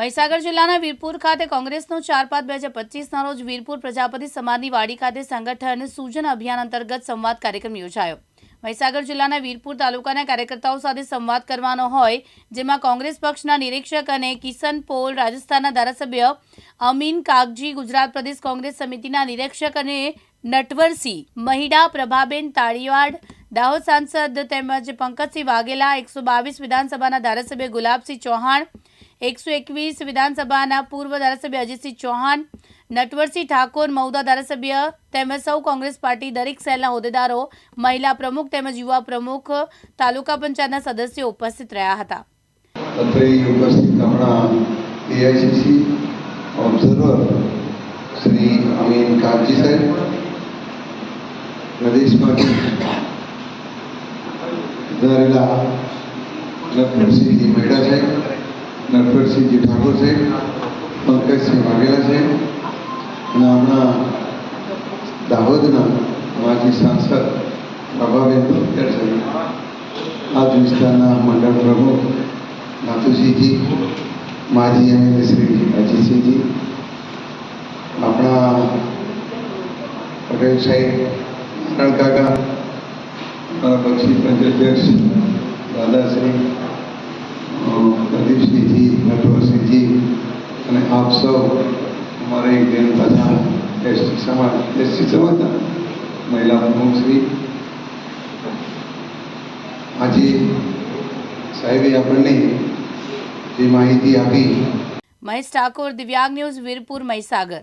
મહીસાગર જિલ્લાના વીરપુર ખાતે કોંગ્રેસનો ચાર પાંચ બે હજાર પચીસના રોજ વીરપુર પ્રજાપતિ સમાજની વાડી ખાતે સંગઠન સૂજન અભિયાન અંતર્ગત સંવાદ કાર્યક્રમ યોજાયો. મહીસાગર જિલ્લાના વીરપુર તાલુકાના કાર્યકર્તાઓ સાથે સંવાદ કરવાનો હોય, જેમાં કોંગ્રેસ પક્ષના નિરીક્ષક અને કિશન પોલ, રાજસ્થાનના ધારાસભ્ય અમીન કાગજી, ગુજરાત પ્રદેશ કોંગ્રેસ સમિતિના નિરીક્ષક અને નટવરસિંહ, મહિડા પ્રભાબેન તાળીવાડ, દાહોદ સાંસદ તેમજ પંકજસિંહ વાઘેલા, એકસો બાવીસ વિધાનસભાના ધારાસભ્ય ગુલાબસિંહ ચૌહાણ એકસો એકવીસ વિધાનસભાના પૂર્વ ધારાસભ્ય અજીતસિંહ ચૌહાણ, નટવરસિંહ ઠાકોર, મહુદા ધારાસભ્ય તેમજ સૌ કોંગ્રેસ પાર્ટી દરેક સેલના હોદ્દેદારો, મહિલા પ્રમુખ તેમજ યુવા પ્રમુખ, તાલુકા પંચાયતના સદસ્યો ઉપસ્થિત રહ્યા હતા. અત્રે ઉપસ્થિત મેડા સાહેબ નટવરસિંહજી ઠાકોર છે, પંકજસિંહ વાઘેલા છે અને આપણા દાહોદના માજી સાંસદ પ્રભાબેન પટેલ છે આ વિસ્તારના મંડળ પ્રમુખ નાથુસિંહજી માજી એમએલએ શ્રી અજીતસિંહજી, આપણા પટેલ સાહેબ, નારાયણ કાકા પક્ષી પંચ અધ્યક્ષ, દાદાશ્રી આપ સૌ અમારે એક બેન બધા એસટી સમાજ એસટી સમાજ મહિલા પ્રમુખશ્રી આજે સાહેબે આપણને જે માહિતી આપી મહેશ ઠાકોર, દિવ્યાંગ ન્યૂઝ વીરપુર, મહીસાગર.